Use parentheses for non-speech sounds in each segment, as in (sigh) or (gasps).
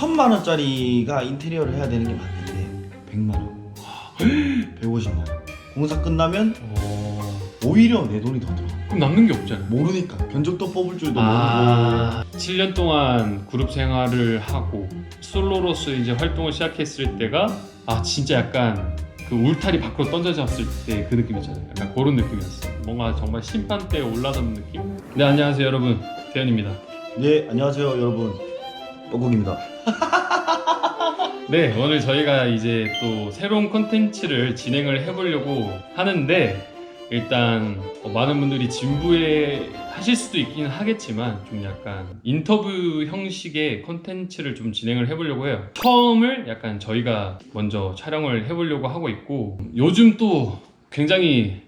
천만 원짜리가 인테리어를 해야 되는 게 맞는데 100만 원, (gasps) 150만 원. 공사 끝나면 어... 오히려 내 돈이 더 들어. 그럼 남는 게 없잖아요. 모르니까 견적도 뽑을 줄도 아, 7년 동안 그룹 생활을 하고 솔로로서 이제 활동을 시작했을 때가 아 진짜 약간 그 울타리 밖으로 던져졌을 때 그 느낌이잖아요. 약간 그런 느낌이었어요. 뭔가 정말 심판대에 올라선 느낌. 네 안녕하세요 여러분 대현입니다. 모르고. 네 안녕하세요 여러분 뻐국입니다. (laughs) 네 오늘 저희가 이제 또 새로운 콘텐츠를 진행을 해보려고 하는데 일단 어, 많은 분들이 진부해 하실 수도 있긴 하겠지만 좀 약간 인터뷰 형식의 콘텐츠를 좀 진행을 해보려고 해요. 처음을 약간 저희가 먼저 촬영을 해보려고 하고 있고 요즘 또 굉장히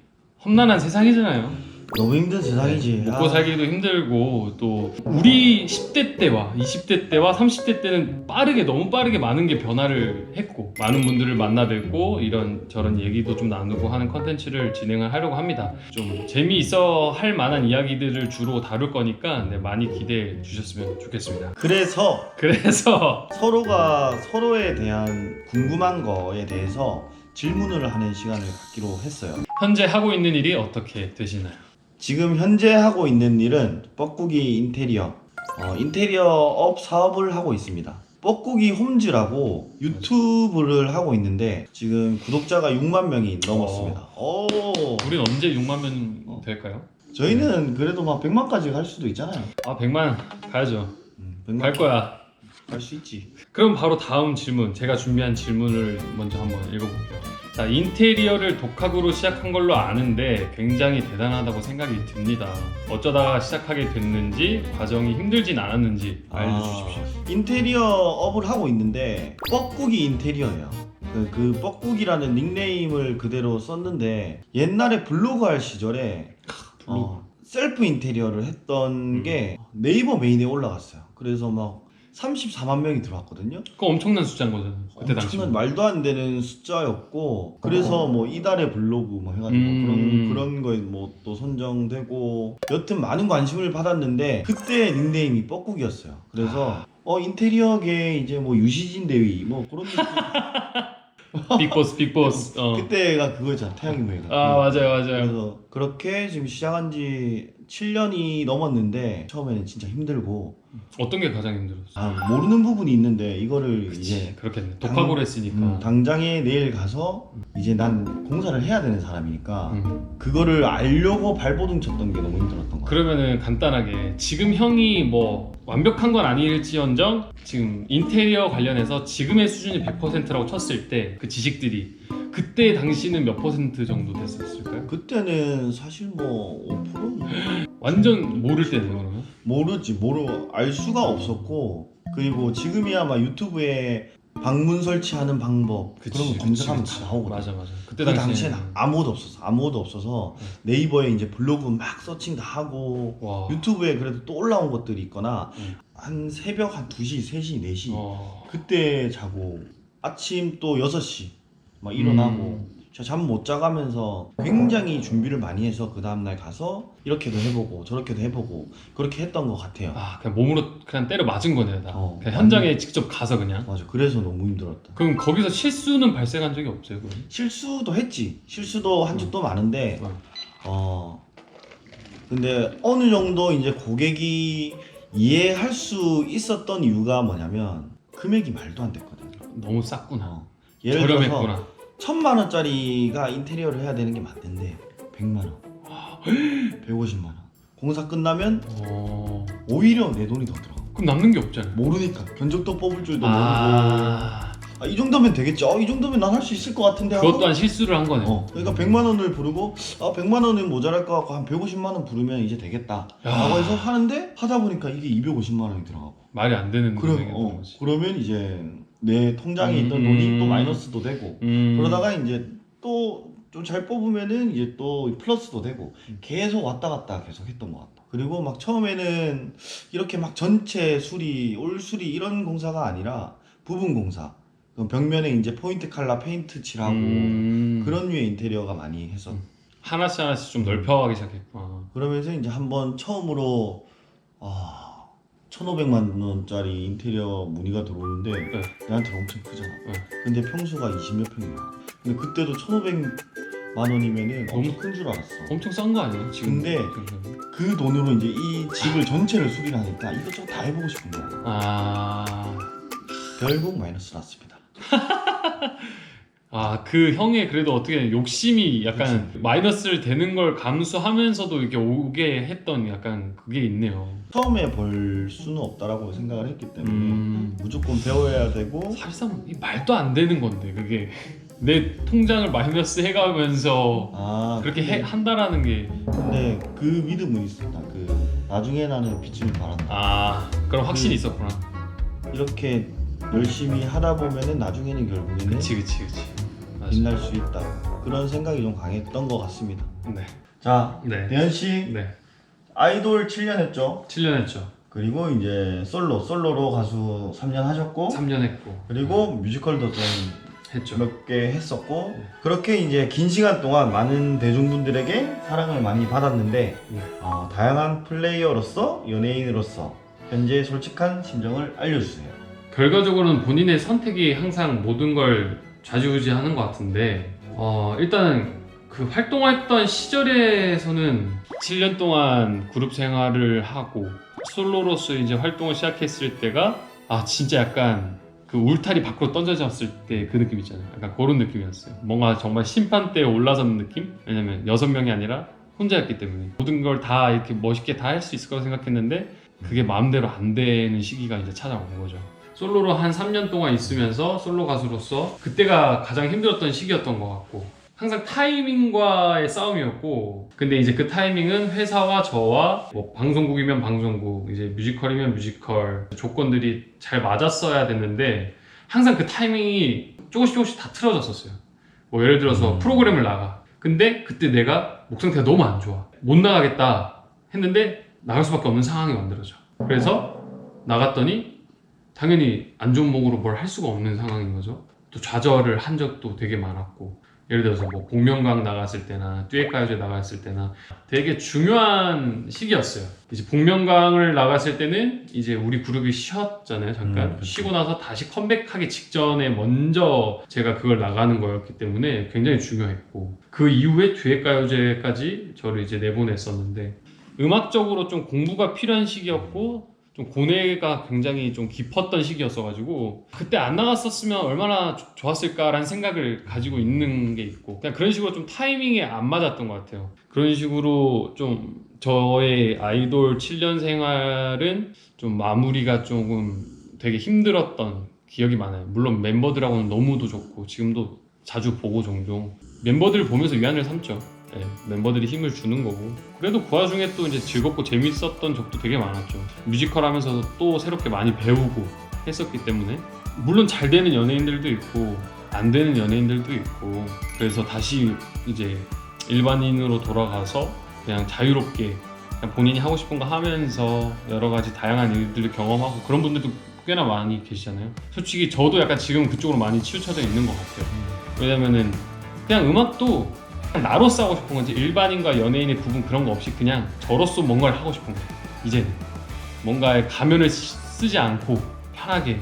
험난한 세상이잖아요 너무 힘든 세상이지. 먹고 아, 살기도 힘들고 또 우리 10대 때와 20대 때와 30대 때는 빠르게 너무 빠르게 많은 게 변화를 했고 많은 분들을 만나 뵙고 이런 저런 얘기도 좀 나누고 하는 컨텐츠를 진행을 하려고 합니다. 좀 재미있어 할 만한 이야기들을 주로 다룰 거니까 네, 많이 기대해 주셨으면 좋겠습니다. 그래서 그래서 (laughs) 서로가 서로에 대한 궁금한 거에 대해서 질문을 하는 시간을 갖기로 했어요. 현재 하고 있는 일이 어떻게 되시나요? 지금 현재 하고 있는 일은 뻐꾸기 인테리어 어, 인테리어 업 사업을 하고 있습니다. 뻐꾸기 홈즈라고 유튜브를 하고 있는데 지금 구독자가 6만 명이 넘었습니다. 오, 우린 언제 6만 명 어. 될까요? 저희는 그래도 막 100만까지 갈 수도 있잖아요. 아 100만 가야죠. 음, 100만 갈 거야. 갈수 있지. 그럼 바로 다음 질문 제가 준비한 질문을 먼저 한번 읽어볼게요 자 인테리어를 독학으로 시작한 걸로 아는데 굉장히 대단하다고 생각이 듭니다 어쩌다가 시작하게 됐는지 과정이 힘들진 않았는지 알려주십시오 아, 인테리어 업을 하고 있는데 뻐꾸기 인테리어예요. 그, 그 뻐꾸기라는 닉네임을 그대로 썼는데 옛날에 블로그 할 시절에 어, 셀프 인테리어를 했던 음. 게 네이버 메인에 올라갔어요. 그래서 막 34만 명이 들어왔거든요. 그거 엄청난 숫자인 거잖아요 그때 당시 엄청난 말도 안 되는 숫자였고 그래서 뭐 이달의 블로그 뭐 해가지고 음. 그런 그런 거에 뭐 또 선정되고 여튼 많은 관심을 받았는데 그때 닉네임이 뻐꾸기였어요. 그래서 어 인테리어계 이제 뭐 유시진 대위 뭐 그런 느낌. (laughs) 빅보스 빅보스 (laughs) 어. 그때가 그거잖아 태양의 무예가. 아 맞아요 맞아요 그래서 그렇게 지금 시작한 지 7년이 넘었는데 처음에는 진짜 힘들고 어떤 게 가장 힘들었어? 아 모르는 부분이 있는데 이거를 이제 그렇겠네 독학으로 했으니까 음, 당장에 내일 가서 이제 난 공사를 해야 되는 사람이니까 음. 그거를 알려고 발버둥 쳤던 게 너무 힘들었던 거. 그러면은 간단하게 지금 형이 뭐 완벽한 건 아닐지언정 지금 인테리어 관련해서 지금의 수준이 100%라고 쳤을 때 그 지식들이 그때 당시는 몇 퍼센트 정도 됐었을까요? 그때는 사실 뭐 5% 완전 모를 때는 그러면? 모르지 모르 알 수가 없었고 그리고 지금이야 막 유튜브에 방문 설치하는 방법 그런 거 검색하면 다 나오거든. 맞아 맞아 그때 그 당시에는 아무것도 없었어. 아무것도 없어서 음. 네이버에 이제 블로그 막 서칭 다 하고 와 유튜브에 그래도 또 올라온 것들이 있거나 음. 한 새벽 한 2시, 3시, 4시 어... 그때 자고 아침 또 6시 막 일어나고 음. 잠못 자가면서 굉장히 준비를 많이 해서 그 다음날 가서 이렇게도 해보고 저렇게도 해보고 그렇게 했던 것 같아요. 아 그냥 몸으로 그냥 때려 맞은 거네요 다 어. 그냥 현장에 직접 가서 그냥 맞아. 그래서 너무 힘들었다. 그럼 거기서 실수는 발생한 적이 없어요 그럼? 실수도 했지. 실수도 한 적도 많은데 어. 어 근데 어느 정도 이제 고객이 이해할 수 있었던 이유가 뭐냐면 금액이 말도 안 됐거든. 너무 쌌구나 어. 예를 들어서 저렴했구나 천만 원짜리가 인테리어를 해야 되는 게 맞는데 100만 원, (gasps) 150만 원. 공사 끝나면 어... 오히려 내 돈이 더 들어. 그럼 남는 게 없잖아요? 모르니까. 견적도 뽑을 줄도 모르고. 아... 아, 이 정도면 되겠죠. 어, 이 정도면 난 할 수 있을 것 같은데 하고. 그것 또한 실수를 한 거네. 어, 그러니까 100만 원을 부르고 아 100만 원은 모자랄 것 같고 한 150만 원 부르면 이제 되겠다. 야. 라고 해서 하는데 하다 보니까 이게 250만 원이 들어가고. 말이 안 되는 그럼, 금액이었던 어, 거지. 그러면 이제 내 통장에 음, 있던 돈이 또 음. 마이너스도 되고 음... 그러다가 이제 또 좀 잘 뽑으면은 이제 또 플러스도 되고 음. 계속 왔다 갔다 계속 했던 것 같다. 그리고 막 처음에는 이렇게 막 전체 수리, 올 수리 이런 공사가 아니라 부분 공사. 그럼 벽면에 이제 포인트 칼라 페인트 칠하고 음... 그런 류의 인테리어가 많이. 음. 하나씩 하나씩 좀 넓혀가기 시작했구나 그러면서 이제 한번 처음으로 아 1,500만 원짜리 인테리어 문의가 들어오는데 네. 내한테 엄청 크잖아. 네. 근데 평수가 20몇 평이야. 근데 그때도 1,500만 원이면은 엄청 큰 줄 알았어. 엄청 싼 거 아니에요? 지금 근데 그 돈으로 이제 이 집을 전체를 수리를 하니까 이것저것 다 해보고 싶은 거야. 아, 결국 마이너스 났습니다. (laughs) 아, 그 형의 그래도 어떻게 욕심이 약간 마이너스를 되는 걸 감수하면서도 이렇게 오게 했던 약간 그게 있네요. 처음에 벌 수는 없다라고 생각을 했기 때문에 음, 무조건 배워야 되고 사실상 이 말도 안 되는 건데 그게 내 통장을 마이너스 해가면서 아 그렇게 해, 근데, 한다라는 게 근데 그 믿음은 있었다. 그 나중에 나는 빛을 발한다. 아, 그럼 확신이 있었구나. 이렇게 열심히 하다 보면은 나중에는 결국에는 그치, 그치, 그치. 빛날 수 있다. 그런 생각이 좀 강했던 것 같습니다. 네, 자, 네, 대현 씨 네. 아이돌 7년 했죠. 7년 했죠. 그리고 이제 솔로, 솔로로 가수 3년 하셨고 3년 했고. 그리고 뮤지컬도 좀 했죠. 몇개 했었고 네. 그렇게 이제 긴 시간 동안 많은 대중분들에게 사랑을 많이 받았는데 네. 어, 다양한 플레이어로서 연예인으로서 현재 솔직한 심정을 알려주세요. 결과적으로는 본인의 선택이 항상 모든 걸 좌지우지 하는 것 같은데 어, 일단은 그 활동했던 시절에서는 7년 동안 그룹 생활을 하고 솔로로서 이제 활동을 시작했을 때가 아 진짜 약간 그 울타리 밖으로 던져졌을 때 그 느낌 있잖아요. 약간 그런 느낌이었어요. 뭔가 정말 심판대에 올라서는 느낌? 왜냐면 여섯 명이 아니라 혼자였기 때문에 모든 걸 다 이렇게 멋있게 다 할 수 있을 거라고 생각했는데 그게 마음대로 안 되는 시기가 이제 찾아온 거죠. 솔로로 한 3년 동안 있으면서 솔로 가수로서 그때가 가장 힘들었던 시기였던 것 같고 항상 타이밍과의 싸움이었고 근데 이제 그 타이밍은 회사와 저와 뭐 방송국이면 방송국 이제 뮤지컬이면 뮤지컬 조건들이 잘 맞았어야 됐는데 항상 그 타이밍이 조금씩 조금씩 다 틀어졌었어요. 뭐 예를 들어서 음. 프로그램을 나가. 근데 그때 내가 목 상태가 너무 안 좋아. 못 나가겠다 했는데 나갈 수밖에 없는 상황이 만들어져. 그래서 나갔더니 당연히 안 좋은 목으로 뭘 할 수가 없는 상황인 거죠. 또 좌절을 한 적도 되게 많았고 예를 들어서 뭐 복면가왕 나갔을 때나 듀엣가요제 나갔을 때나 되게 중요한 시기였어요. 이제 복면가왕을 나갔을 때는 이제 우리 그룹이 쉬었잖아요. 잠깐 음. 쉬고 나서 다시 컴백하기 직전에 먼저 제가 그걸 나가는 거였기 때문에 굉장히 중요했고 그 이후에 듀엣가요제까지 저를 이제 내보냈었는데 음악적으로 좀 공부가 필요한 시기였고 좀 고뇌가 굉장히 좀 깊었던 시기였어가지고 그때 안 나갔었으면 얼마나 조- 좋았을까라는 생각을 가지고 있는 게 있고 그냥 그런 식으로 좀 타이밍에 안 맞았던 것 같아요. 그런 식으로 좀 저의 아이돌 7년 생활은 좀 마무리가 조금 되게 힘들었던 기억이 많아요. 물론 멤버들하고는 너무도 좋고 지금도 자주 보고 종종 멤버들 보면서 위안을 삼죠 네, 멤버들이 힘을 주는 거고. 그래도 그 와중에 또 이제 즐겁고 재밌었던 적도 되게 많았죠. 뮤지컬 하면서도 또 새롭게 많이 배우고 했었기 때문에. 물론 잘 되는 연예인들도 있고 안 되는 연예인들도 있고. 그래서 다시 이제 일반인으로 돌아가서 그냥 자유롭게 그냥 본인이 하고 싶은 거 하면서 여러 가지 다양한 일들을 경험하고 그런 분들도 꽤나 많이 계시잖아요. 솔직히 저도 약간 지금 그쪽으로 많이 치우쳐져 있는 것 같아요. 왜냐면은 그냥 음악도 나로서 하고 싶은 건지 일반인과 연예인의 구분 그런 거 없이 그냥 저로서 뭔가를 하고 싶은 거예요. 이제는 뭔가의 가면을 쓰- 쓰지 않고 편하게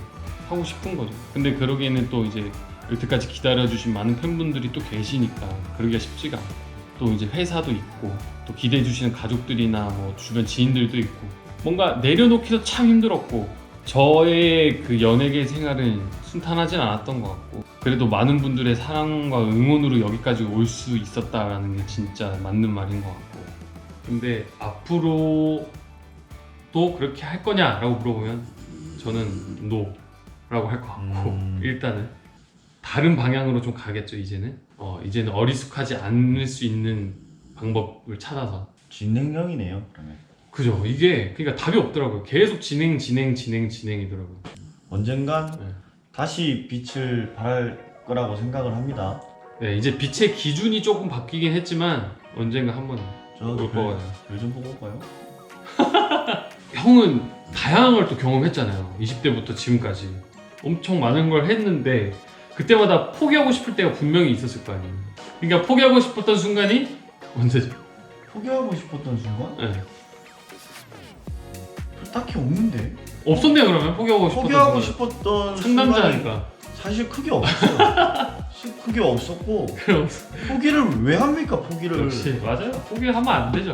하고 싶은 거죠. 근데 그러기에는 또 이제 여태까지 기다려주신 많은 팬분들이 또 계시니까 그러기가 쉽지가 않고 또 이제 회사도 있고 또 기대해주시는 가족들이나 뭐 주변 지인들도 있고 뭔가 내려놓기도 참 힘들었고 저의 그 연예계 생활은 순탄하진 않았던 것 같고 그래도 많은 분들의 사랑과 응원으로 여기까지 올 수 있었다라는 게 진짜 맞는 말인 것 같고 근데 앞으로 또 그렇게 할 거냐라고 물어보면 저는 노라고 할 것 같고 음. 일단은 다른 방향으로 좀 가겠죠 이제는 어 이제는 어리숙하지 않을 수 있는 방법을 찾아서 진행형이네요. 그러면 그죠 이게 그러니까 답이 없더라고요 계속 진행 진행 진행 진행이더라고요 언젠간 네. 다시 빛을 발할 거라고 생각을 합니다. 네 이제 빛의 기준이 조금 바뀌긴 했지만 언젠가 한번 저도 올 거예요 별좀 보고 올까요? (laughs) 형은 다양한 걸 또 경험했잖아요 20대부터 지금까지 엄청 많은 걸 했는데 그때마다 포기하고 싶을 때가 분명히 있었을 거 아니에요 그러니까 포기하고 싶었던 순간이 언제죠? 포기하고 싶었던 순간? 네. 딱히 없는데? 없었네요 그러면. 포기하고 싶었던 포기하고. 싶었던 순간이 상남자니까. 사실 크게 없어요. (laughs) 사실 크게 없었고. 그럼 포기를 왜 합니까? 포기를? 역시. 맞아요. 포기하면 안 되죠